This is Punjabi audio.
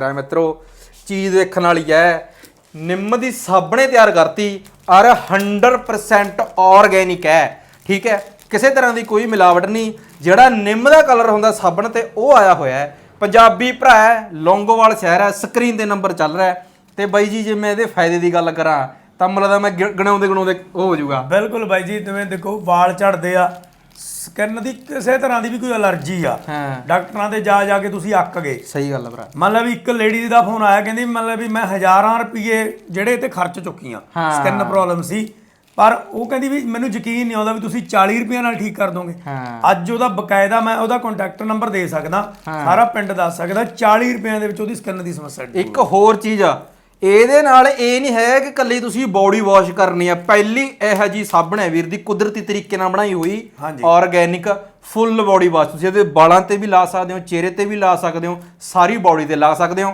ਰਾ ਮਿੱਤਰੋ, ਚੀਜ਼ ਦੇਖਣ ਵਾਲੀ ਹੈ, ਨਿੰਮ ਦੀ ਸਾਬਣੇ ਤਿਆਰ ਕਰਤੀ, ਔਰ 100% ਆਰਗੇਨਿਕ ਹੈ, ਠੀਕ ਹੈ? ਕਿਸੇ ਤਰ੍ਹਾਂ ਦੀ ਕੋਈ ਮਿਲਾਵਟ ਨਹੀਂ, ਜਿਹੜਾ ਨਿੰਮ ਦਾ ਕਲਰ ਹੁੰਦਾ ਸਾਬਣ ਤੇ ਉਹ ਆਇਆ ਹੋਇਆ ਹੈ। ਪੰਜਾਬੀ ਭਰਾ ਹੈ, ਲੌਂਗੋਵਾਲ ਸ਼ਹਿਰ ਹੈ ਸਕਰੀਨ ਤੇ ਨੰਬਰ ਚੱਲ ਰਿਹਾ ਤੇ ਬਾਈ ਜੀ, ਜੇ ਮੈਂ ਇਹਦੇ ਫਾਇਦੇ ਦੀ ਗੱਲ ਕਰਾਂ, ਤਾਂ ਮਤਲਬ ਮੈਂ ਗਿ- ਗਿਣਾਉਂਦੇ ਗਿਣਾਉਂਦੇ ਹੋ ਜਾਊਗਾ। ਬਿਲਕੁਲ ਬਾਈ ਜੀ, ਜਿਵੇਂ ਦੇਖੋ, ਵਾਲ ਝੜਦੇ ਆ ਸਕਿਨ ਦੀ ਕਿਸੇ ਤਰ੍ਹਾਂ ਦੀ ਵੀ ਕੋਈ ਅਲਰਜੀ ਆ ਹਾਂ। ਡਾਕਟਰਾਂ ਤੇ ਜਾ ਜਾ ਕੇ ਤੁਸੀਂ ਅੱਕ ਗਏ। ਸਹੀ ਗੱਲ ਹੈ ਭਰਾ। ਵੀ ਇੱਕ ਲੇਡੀ ਦਾ ਫੋਨ ਆਇਆ ਕਹਿੰਦੀ ਮੰਨ ਲਓ ਵੀ ਮੈਂ ਹਜ਼ਾਰਾਂ ਰੁਪਏ ਜਿਹੜੇ ਤੇ ਖਰਚ ਚੁੱਕੀਆਂ ਹਾਂ। ਸਕਿਨ ਪ੍ਰੋਬਲਮ ਸੀ। ਪਰ ਉਹ ਕਹਿੰਦੀ ਵੀ ਮੈਨੂੰ ਯਕੀਨ ਨਹੀਂ ਆਉਂਦਾ ਵੀ ਤੁਸੀਂ 40 ਰੁਪਏ ਨਾਲ ਠੀਕ ਕਰ ਦੋਗੇ। ਹਾਂ। ਅੱਜ ਉਹਦਾ ਬਕਾਇਦਾ ਮੈਂ ਉਹਦਾ ਕੰਟੈਕਟ ਨੰਬਰ ਦੇ ਸਕਦਾ ਸਾਰਾ ਪਿੰਡ ਦੱਸ ਸਕਦਾ 40 ਰੁਪਏ ਦੇ ਵਿੱਚ ਉਹਦੀ ਸਕਿਨ ਦੀ ਸਮੱਸਿਆ ਠੀਕ ਇੱਕ ਹੋਰ ਚੀਜ਼ ਆ ਇਹਦੇ ਨਾਲ ਇਹ ਨਹੀਂ ਹੈ ਕਿ ਕੱਲੀ ਤੁਸੀਂ ਬਾਡੀ ਵਾਸ਼ ਕਰਨੀ ਆ। ਪਹਿਲੀ ਇਹ ਜੀ ਸਾਬਣ ਹੈ ਵੀਰ ਦੀ ਕੁਦਰਤੀ ਤਰੀਕੇ ਨਾਲ ਬਣਾਈ ਹੋਈ। ਆਰਗੈਨਿਕ ਫੁੱਲ ਬਾਡੀ ਵਾਸ਼ ਤੁਸੀਂ ਇਹਦੇ ਵਾਲਾਂ ਤੇ ਵੀ ਲਾ ਸਕਦੇ ਹੋ ਚਿਹਰੇ ਤੇ ਵੀ ਲਾ ਸਕਦੇ ਹੋ ਸਾਰੀ ਬਾਡੀ ਤੇ ਲਾ ਸਕਦੇ ਹੋ।